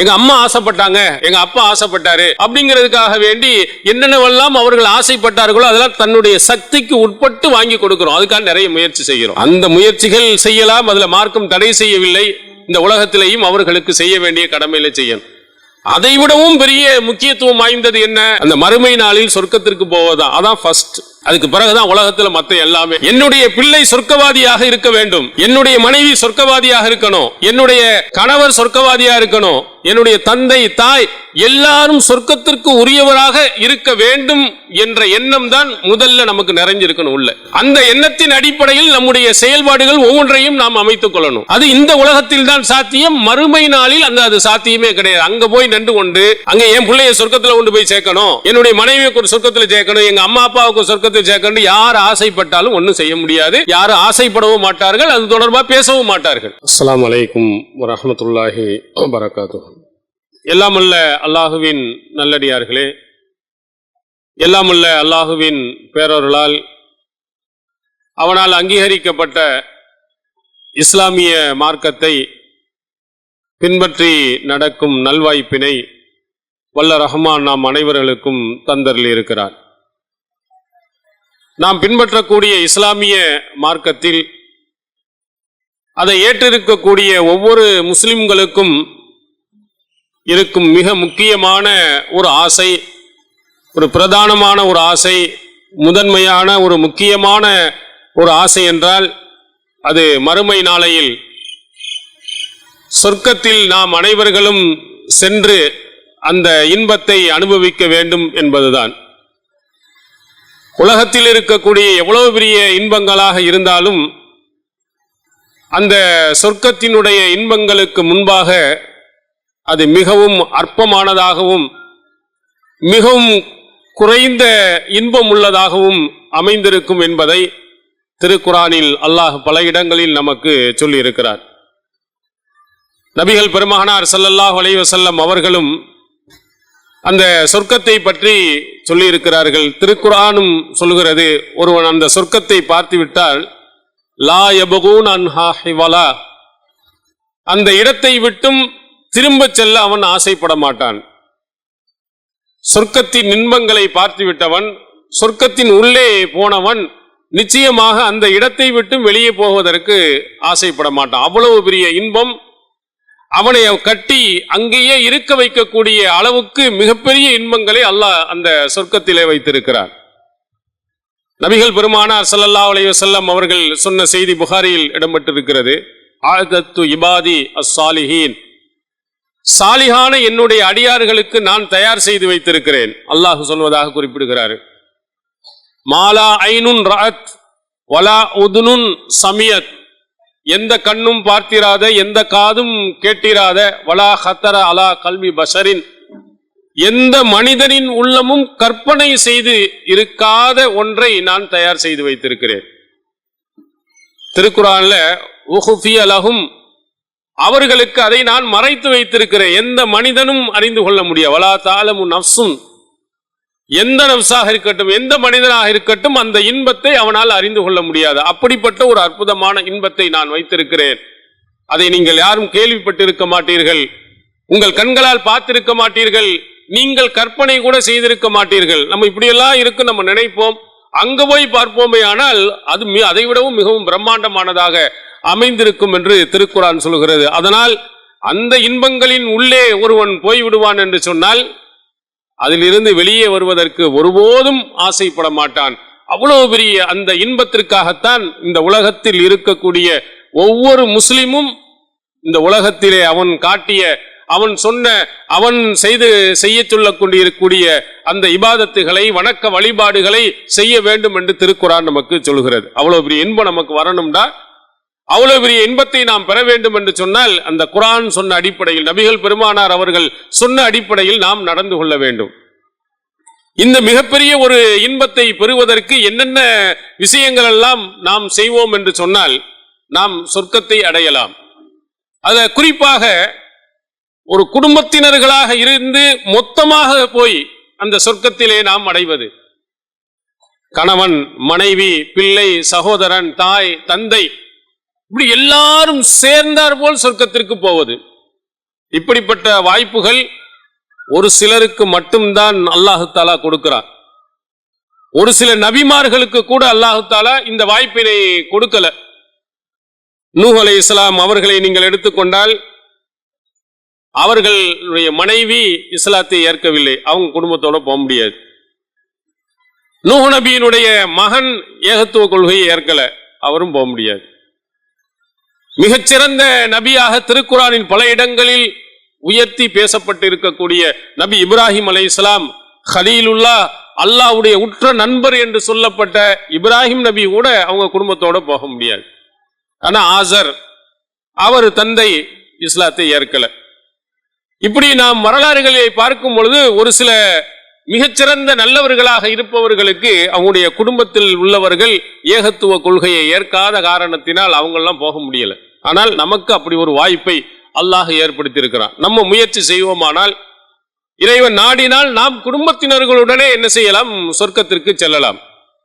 எங்க அம்மா ஆசைப்பட்டாங்க எங்க அப்பா ஆசைப்பட்டாரு அப்படிங்கிறதுக்காக வேண்டி என்னென்னவெல்லாம் அவர்கள் ஆசைப்பட்டார்களோ அதெல்லாம் தன்னுடைய சக்திக்கு உட்பட்டு வாங்கி கொடுக்கிறோம். அதுக்காக நிறைய முயற்சி செய்கிறோம். அந்த முயற்சிகள் செய்யலாம் அதுல மார்க்கம் தடை செய்யவில்லை. இந்த உலகத்திலையும் அவர்களுக்கு செய்ய வேண்டிய கடமையில செய்யணும். அதை விடவும் பெரிய முக்கியத்துவம் வாய்ந்தது என்ன? அந்த மறுமை நாளில் சொர்க்கத்திற்கு போவதுதான் அதான் ஃபர்ஸ்ட் அதுக்கு பிறகுதான் உலகத்துல மத்த எல்லாமே. என்னுடைய பிள்ளை சொர்க்கவாதியாக இருக்க வேண்டும். என்னுடைய மனைவி சொர்க்கவாதியாக இருக்கணும். என்னுடைய கணவர் சொர்க்கவாதியா இருக்கணும். என்னுடைய தந்தை தாய் எல்லாரும் சொர்க்கத்திற்கு உரியவராக இருக்க வேண்டும் என்ற எண்ணம் தான் முதல்ல நமக்கு நிறைஞ்சிருக்கணும் உள்ள. அந்த எண்ணத்தின் அடிப்படையில் நம்முடைய செயல்பாடுகள் ஒவ்வொன்றையும் நாம் அமைத்துக் கொள்ளணும். அது இந்த உலகத்தில் தான் சாத்தியம். மறுமை நாளில் அந்த அது சாத்தியமே கிடையாது. அங்க போய் நின்று கொண்டு அங்க என் பிள்ளைய சொர்க்கத்துல கொண்டு போய் சேர்க்கணும். என்னுடைய மனைவிக்கு ஒரு சொர்க்கத்துல சேர்க்கணும். எங்க அம்மா அப்பாவுக்கு ஒரு சொர்க்கத்தில் சேர்க்கணும் யார் ஆசைப்பட்டாலும் ஒன்றும் செய்ய முடியாது. யாரும் ஆசைப்படவும் மாட்டார்கள். அது தொடர்பாக பேசவும் மாட்டார்கள். அஸ்லாம் வலைக்கும் வரமத்துல்லாஹி வரகாத்து எல்லாமல்ல அல்லாஹுவின் நல்லடியார்களே எல்லாமல்ல அல்லாஹுவின் பேரொருளால் அவனால் அங்கீகரிக்கப்பட்ட இஸ்லாமிய மார்க்கத்தை பின்பற்றி நடக்கும் நல்வாய்ப்பினை வல்ல ரஹ்மான் நாம் அனைவர்களுக்கும் தந்தரில் இருக்கிறார். நாம் பின்பற்றக்கூடிய இஸ்லாமிய மார்க்கத்தில் அதை ஏற்றிருக்கக்கூடிய ஒவ்வொரு முஸ்லிம்களுக்கும் இருக்கும் மிக முக்கியமான ஒரு ஆசை ஒரு பிரதானமான ஒரு ஆசை முதன்மையான ஒரு முக்கியமான ஒரு ஆசை என்றால் அது மறுமை நாளையில். சொர்க்கத்தில் நாம் அனைவர்களும் சென்று அந்த இன்பத்தை அனுபவிக்க வேண்டும் என்பதுதான். உலகத்தில் இருக்கக்கூடிய எவ்வளவு பெரிய இன்பங்களாக இருந்தாலும் அந்த சொர்க்கத்தினுடைய இன்பங்களுக்கு முன்பாக அது மிகவும் அற்பமானதாகவும் மிகவும் குறைந்த இன்பம் உள்ளதாகவும் அமைந்திருக்கும் என்பதை திருக்குரானில் அல்லாஹ் பல இடங்களில் நமக்கு சொல்லியிருக்கிறார். நபிகள் பெருமகனார் சல்லல்லாஹ் அலைஹி அவர்களும் அந்த சொர்க்கத்தை பற்றி சொல்லியிருக்கிறார்கள். திருக்குரானும் சொல்கிறது ஒருவன் அந்த சொர்க்கத்தை பார்த்து விட்டால் லா எபகூன் அன்ஹா ஹிவலா. அந்த இடத்தை விட்டும் திரும்பச் செல்ல அவன் ஆசைப்பட மாட்டான். சொர்க்கத்தின் இன்பங்களை பார்த்துவிட்டவன் சொர்க்கத்தின் உள்ளே போனவன் நிச்சயமாக அந்த இடத்தை விட்டும் வெளியே போவதற்கு ஆசைப்பட மாட்டான். அவ்வளவு பெரிய இன்பம் அவனை கட்டி அங்கேயே இருக்க வைக்கக்கூடிய அளவுக்கு மிகப்பெரிய இன்பங்களை அல்லாஹ் அந்த சொர்க்கத்திலே வைத்திருக்கிறார். நபிகள் பெருமானார் சல்லல்லா அலைஹி அவர்கள் சொன்ன செய்தி புகாரியில் இடம்பெற்றிருக்கிறது. ஆகத்து இபாதி அஸ்ஸாலிஹீன் சாலிகான என்னுடைய அடியார்களுக்கு நான் தயார் செய்து வைத்திருக்கிறேன். அல்லாஹு சொல்வதாக குறிப்பிடுகிறார். மாலா ஐனுன் ரத் வலா உதுனுன் சமியத். எந்த கண்ணும் பார்த்திராத எந்த காதும் கேட்டிராத வலா ஹத்தர அலா கல்வி பஷரின். எந்த மனிதனின் உள்ளமும் கற்பனை செய்து இருக்காத ஒன்றை நான் தயார் செய்து வைத்திருக்கிறேன். திருக்குறான்ல உஹுஃபி அலகும் அவர்களுக்கு அதை நான் மறைத்து வைத்திருக்கிறேன். எந்த மனிதனும் அறிந்து கொள்ள முடியாது. வலா தாளமும் நப்சும் எந்த நப்சாக இருக்கட்டும் எந்த மனிதனாக இருக்கட்டும் அந்த இன்பத்தை அவனால் அறிந்து கொள்ள முடியாது. அப்படிப்பட்ட ஒரு அற்புதமான இன்பத்தை நான் வைத்திருக்கிறேன். அதை நீங்கள் யாரும் கேள்விப்பட்டிருக்க மாட்டீர்கள். உங்கள் கண்களால் பார்த்திருக்க மாட்டீர்கள். நீங்கள் கற்பனை கூட செய்திருக்க மாட்டீர்கள். நம்ம இப்படியெல்லாம் இருக்கு நம்ம நினைப்போம். அங்க போய் பார்ப்போமே ஆனால் அது மி- அதை விடவும் மிகவும் பிரம்மாண்டமானதாக. அமைந்திருக்கும் என்று திருக்குறான் சொல்கிறது அதனால் அந்த இன்பங்களின் உள்ளே ஒருவன் போய் விடுவான் என்று சொன்னால் அதிலிருந்து வெளியே வருவதற்கு ஒருபோதும் ஆசைப்பட மாட்டான். அவ்வளவு பெரிய அந்த இன்பத்திற்காகத்தான் இந்த உலகத்தில் இருக்கக்கூடிய ஒவ்வொரு முஸ்லிமும் இந்த உலகத்திலே அவன் காட்டிய அவன் சொன்ன அவன் செய்து செய்ய சொல்லக் கொண்டிருக்கக்கூடிய அந்த இபாதத்துகளை வணக்க வழிபாடுகளை செய்ய வேண்டும் என்று திருக்குறான் நமக்கு சொல்கிறது அவ்வளவு பெரிய இன்பம் நமக்கு வரணும்டா அவ்வளவு பெரிய இன்பத்தை நாம் பெற வேண்டும் என்று சொன்னால் அந்த குரான் சொன்ன அடிப்படையில் நபிகள் பெருமானார் அவர்கள் சொன்ன அடிப்படையில் நாம் நடந்து கொள்ள வேண்டும். இந்த மிகப்பெரிய ஒரு இன்பத்தை பெறுவதற்கு என்னென்ன விஷயங்கள் எல்லாம் நாம் செய்வோம் என்று சொன்னால் நாம் சொர்க்கத்தை அடையலாம். அத குறிப்பாக ஒரு குடும்பத்தினர்களாக இருந்து மொத்தமாக போய் அந்த சொர்க்கத்திலே நாம் அடைவது. கணவன் மனைவி பிள்ளை சகோதரன் தாய் தந்தை இப்படி எல்லாரும் சேர்ந்தார் போல் சொர்க்கத்திற்கு போவது. இப்படிப்பட்ட வாய்ப்புகள் ஒரு சிலருக்கு மட்டும்தான் அல்லாஹு தாலா கொடுக்கிறான் ஒரு சில நபிமார்களுக்கு கூட அல்லாஹு தாலா இந்த வாய்ப்பினை கொடுக்கல. நூஹ் அலை இஸ்லாம் அவர்களை நீங்கள் எடுத்துக்கொண்டால் அவர்களுடைய மனைவி இஸ்லாத்தை ஏற்கவில்லை. அவங்க குடும்பத்தோட போக முடியாது. நூஹ் நபியினுடைய மகன் ஏகத்துவ கொள்கையை ஏற்கல. அவரும் போக முடியாது. மிகச்சிறந்த நபியாக திருக்குறானின் பல இடங்களில் உயர்த்தி பேசப்பட்டு இருக்கக்கூடிய நபி இப்ராஹிம் அலை இஸ்லாம் ஹலீலுல்லா அல்லாவுடைய உற்ற நண்பர் என்று சொல்லப்பட்ட இப்ராஹிம் நபி கூட அவங்க குடும்பத்தோட போக முடியாது. ஆனா ஆசர் அவர் தந்தை இஸ்லாத்தை ஏற்கல. இப்படி நாம் வரலாறுகளை பார்க்கும் பொழுது ஒரு சில மிகச்சிறந்த நல்லவர்களாக இருப்பவர்களுக்கு அவங்களுடைய குடும்பத்தில் உள்ளவர்கள் ஏகத்துவ கொள்கையை ஏற்காத காரணத்தினால் அவங்கெல்லாம் போக முடியல. ஆனால் நமக்கு அப்படி ஒரு வாய்ப்பை அல்லாஹ் ஏற்படுத்தி இருக்கிறான் நம்ம முயற்சி செய்வோமானால் இறைவன் நாடினால் நாம் குடும்பத்தினர்களுடனே என்ன செய்யலாம்? சொர்க்கத்திற்கு செல்லலாம்.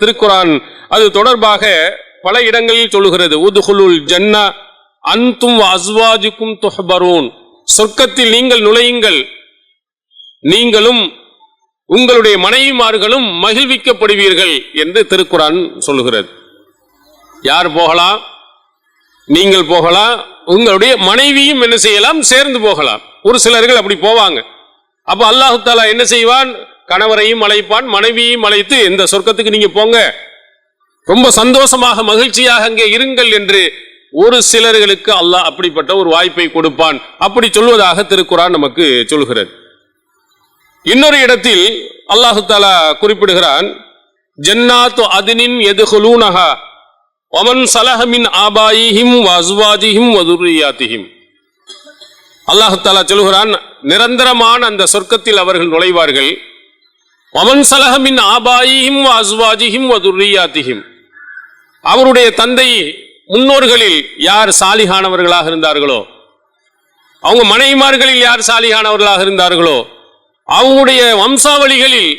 திருக்குரான் அது தொடர்பாக பல இடங்களில் சொல்லுகிறது. உதுகுலுல் ஜன்னா அந்தும் அஸ்வாஜுக்கும் தொஹபரூன். சொர்க்கத்தில் நீங்கள் நுழையுங்கள். நீங்களும் உங்களுடைய மனைவிமார்களும் மகிழ்விக்கப்படுவீர்கள் என்று திருக்குறான் சொல்லுகிறது. யார் போகலாம் நீங்கள் போகலாம் உங்களுடைய மனைவியும் என்ன செய்யலாம்? சேர்ந்து போகலாம். ஒரு சிலர்கள் அப்படி போவாங்க. அப்ப அல்லாஹு தாலா என்ன செய்வான்? கணவரையும் அழைப்பான் மனைவியையும் அழைத்து இந்த சொர்க்கத்துக்கு நீங்க போங்க. ரொம்ப சந்தோஷமாக மகிழ்ச்சியாக அங்கே இருங்கள் என்று ஒரு சிலர்களுக்கு அல்லாஹ் அப்படிப்பட்ட ஒரு வாய்ப்பை கொடுப்பான். அப்படி சொல்வதாக திருக்குறான் நமக்கு சொல்கிறது. இன்னொரு இடத்தில் அல்லாஹு தாலா குறிப்பிடுகிறான் ஜன்னாத்து அதினின் எதுகுலூனஹா ஒமன் சலஹமின் ஆபாயிஹிம் வஸ்வாஜிஹிம் வதுரியாத்திஹிம் அல்லாஹு தாலா சொல்கிறான் நிரந்தரமான அந்த சொர்க்கத்தில் அவர்கள் நுழைவார்கள் ஒமன் சலஹமின் ஆபாயிஹிம் அஸ்வாஜிஹிம் வதுரியாத்திஹிம் அவருடைய தந்தை முன்னோர்களில் யார் சாலிகானவர்களாக இருந்தார்களோ அவங்க மனைவிமார்களில் யார் சாலிகானவர்களாக இருந்தார்களோ அவங்களுடைய வம்சாவளிகளில்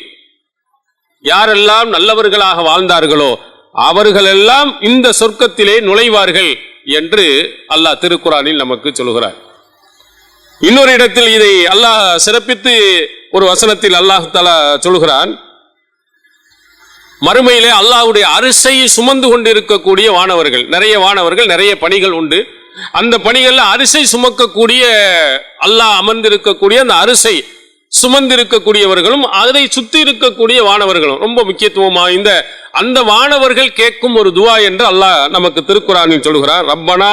யாரெல்லாம் நல்லவர்களாக வாழ்ந்தார்களோ அவர்களெல்லாம் இந்த சொர்க்கத்திலே நுழைவார்கள் என்று அல்லாஹ் திருக்குறானில் நமக்கு சொல்கிறார் இன்னொரு இடத்தில் இதை அல்லாஹ் சிறப்பித்து ஒரு வசனத்தில் அல்லாஹ் தலா சொல்கிறான் மறுமையிலே அல்லாஹ்வுடைய அரிசை சுமந்து கொண்டிருக்கக்கூடிய வானவர்கள் நிறைய வானவர்கள் நிறைய பணிகள் உண்டு. அந்த பணிகளில் அரிசை சுமக்கக்கூடிய அல்லாஹ் அமர்ந்திருக்கக்கூடிய அந்த அரிசை சுமந்திருக்கக்கூடியவர்களும் அதை சுத்தி இருக்கக்கூடிய வானவர்களும். ரொம்ப முக்கியத்துவமா இந்த அந்த வானவர்கள் கேட்கும் ஒரு துவா என்று அல்லாஹ் நமக்கு திருக்குறானில் சொல்கிறார். ரப்பனா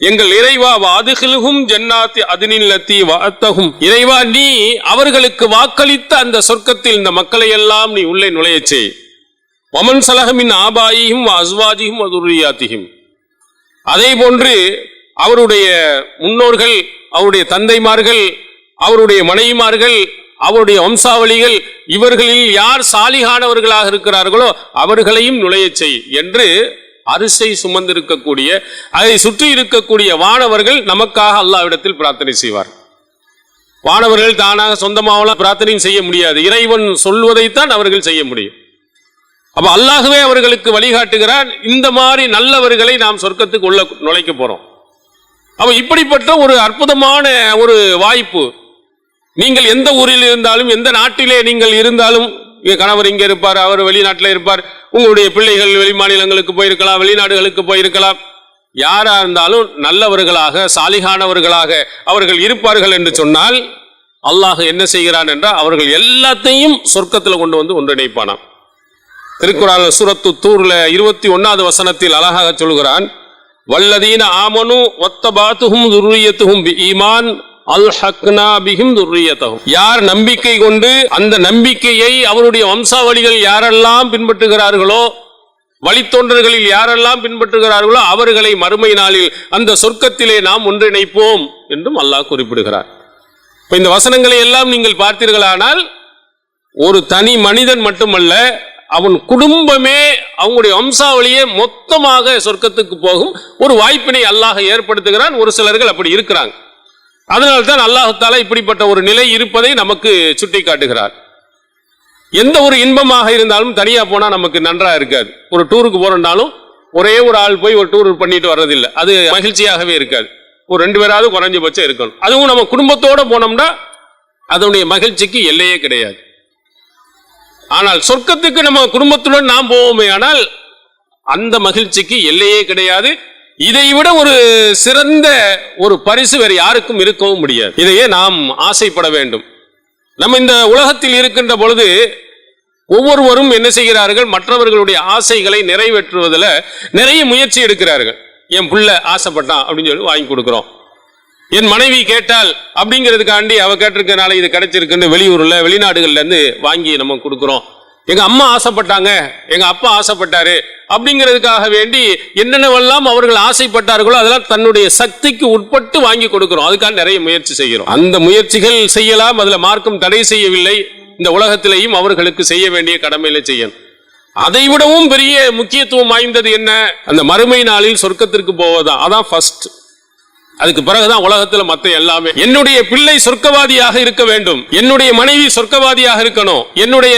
எங்கள் இறைவா வாதுகிலுகும் ஜன்னாத்தி அதினில்லத்தி வாத்தகும் இறைவா நீ அவர்களுக்கு வாக்களித்த அந்த சொர்க்கத்தில் இந்த மக்களை எல்லாம் நீ உள்ளே நுழையச் செய். ஒமன் சலகமின் ஆபாயியும் அஸ்வாஜியும் அதுரியாத்தியும் அதே போன்று அவருடைய முன்னோர்கள் அவருடைய தந்தைமார்கள் அவருடைய மனைவிமார்கள் அவருடைய வம்சாவளிகள் இவர்களில் யார் சாலிகானவர்களாக இருக்கிறார்களோ அவர்களையும் நுழையச் செய் என்று அரிசை சுமந்திருக்கக்கூடிய அதை சுற்றி இருக்கக்கூடிய வானவர்கள் நமக்காக அல்லாவிடத்தில் பிரார்த்தனை செய்வார் வானவர்கள் தானாக சொந்தமாகலாம் பிரார்த்தனையும் செய்ய முடியாது. இறைவன் சொல்வதைத்தான் அவர்கள் செய்ய முடியும். அப்ப அல்லாகவே அவர்களுக்கு வழிகாட்டுகிறார். இந்த மாதிரி நல்லவர்களை நாம் சொர்க்கத்துக்கு உள்ள நுழைக்க போறோம். அப்ப இப்படிப்பட்ட ஒரு அற்புதமான ஒரு வாய்ப்பு நீங்கள் எந்த ஊரில் இருந்தாலும் எந்த நாட்டிலே நீங்கள் இருந்தாலும் கணவர் இங்கே இருப்பார் அவர் வெளிநாட்டில் இருப்பார். உங்களுடைய பிள்ளைகள் வெளி மாநிலங்களுக்கு போயிருக்கலாம் வெளிநாடுகளுக்கு போயிருக்கலாம். யாரா இருந்தாலும் நல்லவர்களாக சாலிகானவர்களாக அவர்கள் இருப்பார்கள் என்று சொன்னால் அல்லாஹ் என்ன செய்கிறான் என்றால் அவர்கள் எல்லாத்தையும் சொர்க்கத்தில் கொண்டு வந்து ஒன்றிணைப்பானாம். திருக்குறான் சூரத்து தூர்ல இருபத்தி ஒன்னாவது வசனத்தில் அழகாக சொல்கிறான் வல்லதீன ஆமனு ஒத்தபாத்துகும் துருயத்துகும் ஈமான் அல் ஹக்னா பிஹிம் துர்ரியத்தகும். யார் நம்பிக்கை கொண்டு அந்த நம்பிக்கையை அவருடைய வம்சாவளிகள் யாரெல்லாம் பின்பற்றுகிறார்களோ வழித்தோன்றர்களில் யாரெல்லாம் பின்பற்றுகிறார்களோ அவர்களை மறுமை நாளில் அந்த சொர்க்கத்திலே நாம் ஒன்றிணைப்போம் என்றும் அல்லாஹ் குறிப்பிடுகிறார். இப்போ இந்த வசனங்களை எல்லாம் நீங்கள் பார்த்தீர்களானால் ஒரு தனி மனிதன் மட்டுமல்ல அவன் குடும்பமே அவங்களுடைய வம்சாவளியே மொத்தமாக சொர்க்கத்துக்கு போகும் ஒரு வாய்ப்பினை அல்லாஹ் ஏற்படுத்துகிறான். ஒரு சிலர்கள் அப்படி இருக்கிறாங்க. அதனால்தான் அல்லாஹு இப்படிப்பட்ட ஒரு நிலை இருப்பதை நமக்கு சுட்டி காட்டுகிறார். எந்த ஒரு இன்பமாக இருந்தாலும் தனியா போனா நமக்கு நன்றா இருக்காது. ஒரு டூருக்கு போறோம்னாலும் ஒரே ஒரு ஆள் போய் ஒரு டூர் பண்ணிட்டு வர்றதில்லை. அது மகிழ்ச்சியாகவே இருக்காது. ஒரு ரெண்டு பேராவது குறைஞ்சபட்சம் இருக்கணும். அதுவும் நம்ம குடும்பத்தோட போனோம்னா அதனுடைய மகிழ்ச்சிக்கு எல்லையே கிடையாது. ஆனால் சொர்க்கத்துக்கு நம்ம குடும்பத்துடன் நாம் போவோமே ஆனால் அந்த மகிழ்ச்சிக்கு எல்லையே கிடையாது. இதை விட ஒரு சிறந்த ஒரு பரிசு வேறு யாருக்கும் இருக்கவும் முடியாது. இதையே நாம் ஆசைப்பட வேண்டும். நம்ம இந்த உலகத்தில் இருக்கின்ற பொழுது ஒவ்வொருவரும் என்ன செய்கிறார்கள்? மற்றவர்களுடைய ஆசைகளை நிறைவேற்றுவதில் நிறைய முயற்சி எடுக்கிறார்கள். என் புள்ள ஆசைப்பட்டான் அப்படின்னு சொல்லி வாங்கி கொடுக்குறோம். என் மனைவி கேட்டால் அப்படிங்கிறதுக்காண்டி அவ கேட்டிருக்கனால இது கிடைச்சிருக்குன்னு வெளியூர்ல வெளிநாடுகள்ல இருந்து வாங்கி நம்ம கொடுக்குறோம். எங்க அம்மா ஆசைப்பட்டாங்க எங்க அப்பா ஆசைப்பட்டாரு அப்படிங்கிறதுக்காக வேண்டி என்னென்னவெல்லாம் அவர்கள் ஆசைப்பட்டார்களோ அதெல்லாம் தன்னுடைய சக்திக்கு உட்பட்டு வாங்கி கொடுக்கிறோம். அதுக்காக நிறைய முயற்சி செய்கிறோம். அந்த முயற்சிகள் செய்யலாம் அதுல மார்க்கம் தடை செய்யவில்லை. இந்த உலகத்திலேயும் அவர்களுக்கு செய்ய வேண்டிய கடமையில செய்யணும். அதை விடவும் பெரிய முக்கியத்துவம் வாய்ந்தது என்ன? அந்த மறுமை நாளில் சொர்க்கத்திற்கு போவதா? அதான் ஃபர்ஸ்ட் அதுக்கு பிறகுதான் உலகத்துல மத்த எல்லாமே. என்னுடைய பிள்ளை சொர்க்கவாதியாக இருக்க வேண்டும். என்னுடைய மனைவி சொர்க்கவாதியாக இருக்கணும். என்னுடைய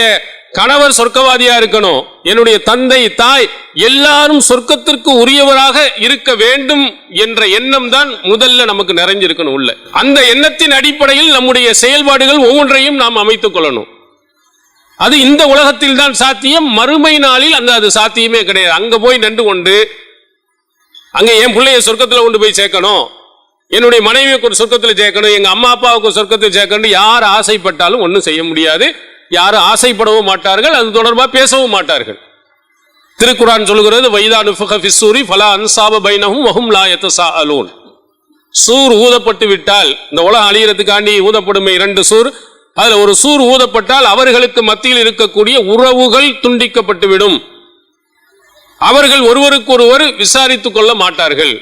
கணவர் சொர்க்கவாதியா இருக்கணும். என்னுடைய தந்தை தாய் எல்லாரும் சொர்க்கத்திற்கு உரியவராக இருக்க வேண்டும் என்ற எண்ணம் தான் முதல்ல நமக்கு நிறைஞ்சிருக்கணும் உள்ள. அந்த எண்ணத்தின் அடிப்படையில் நம்முடைய செயல்பாடுகள் ஒவ்வொன்றையும் நாம் அமைத்துக் கொள்ளணும். அது இந்த உலகத்தில் தான் சாத்தியம். மறுமை நாளில் அந்த அது சாத்தியமே கிடையாது. அங்க போய் நின்று கொண்டு அங்க என் பிள்ளைய சொர்க்கத்துல கொண்டு போய் சேர்க்கணும். என்னுடைய மனைவிக்கு ஒரு சொர்க்கத்துல சேர்க்கணும். எங்க அம்மா அப்பாவுக்கு ஒரு சொர்க்கத்தில் சேர்க்கணும் யார் ஆசைப்பட்டாலும் ஒன்றும் செய்ய முடியாது. யாரும் ஆசைப்படவும் மாட்டார்கள் அது தொடர்பாக பேசவும் மாட்டார்கள். திருக்குறான் சொல்கிறது வைதானு ஃபிசூரி ஃபலா அன்சாப பைனஹும் வஹும் லாயத்து சா அலூன் சூர் ஊதப்பட்டு விட்டால் இந்த உலகம் அழியறதுக்காண்டி ஊதப்படும் இரண்டு சூர். அதில் ஒரு சூர் ஊதப்பட்டால் அவர்களுக்கு மத்தியில் இருக்கக்கூடிய உறவுகள் துண்டிக்கப்பட்டு விடும் அவர்கள் ஒருவருக்கொருவர் விசாரித்துக் கொள்ள மாட்டார்கள்.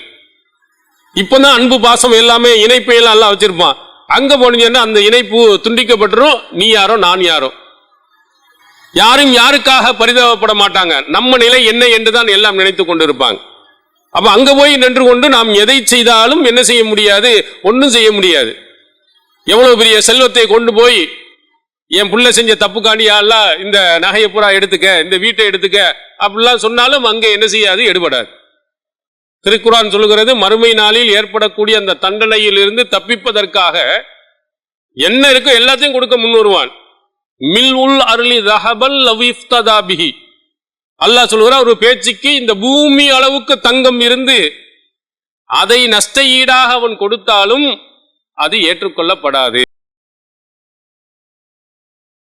இப்போதான் அன்பு பாசம் எல்லாமே இணைப்பையெல்லாம் எல்லாம் வச்சிருப்பான். அங்க போனீங்கன்னா அந்த இணைப்பு துண்டிக்கப்பட்டுரும். நீ யாரோ நான் யாரோ. யாரும் யாருக்காக பரிதாபப்பட மாட்டாங்க. நம்ம நிலை என்ன என்றுதான் எல்லாம் நினைத்துக் கொண்டிருப்பாங்க. அப்ப அங்க போய் நின்று கொண்டு நாம் எதை செய்தாலும் என்ன செய்ய முடியாது ஒன்றும் செய்ய முடியாது. எவ்வளவு பெரிய செல்வத்தை கொண்டு போய் என் புள்ள செஞ்ச தப்புக்காண்டியாலாம் இந்த நகையை பூரா எடுத்துக்க இந்த வீட்டை எடுத்துக்க அப்படிலாம் சொன்னாலும் அங்க என்ன செய்யாது எடுபடாது. திருக்குரான் சொல்லுகிறது மறுமை நாளில் ஏற்படக்கூடிய அந்த தண்டனையில் இருந்து தப்பிப்பதற்காக என்ன இருக்கோ எல்லாத்தையும் கொடுக்க முன் வருவான் மில் உல் அருளி ரஹபல் லவிஃப்ததாபிஹி அல்லாஹ் சொல்லுகிறார் ஒரு பேச்சுக்கு இந்த பூமி அளவுக்கு தங்கம் இருந்து அதை நஷ்ட ஈடாக அவன் கொடுத்தாலும் அது ஏற்றுக்கொள்ளப்படாது.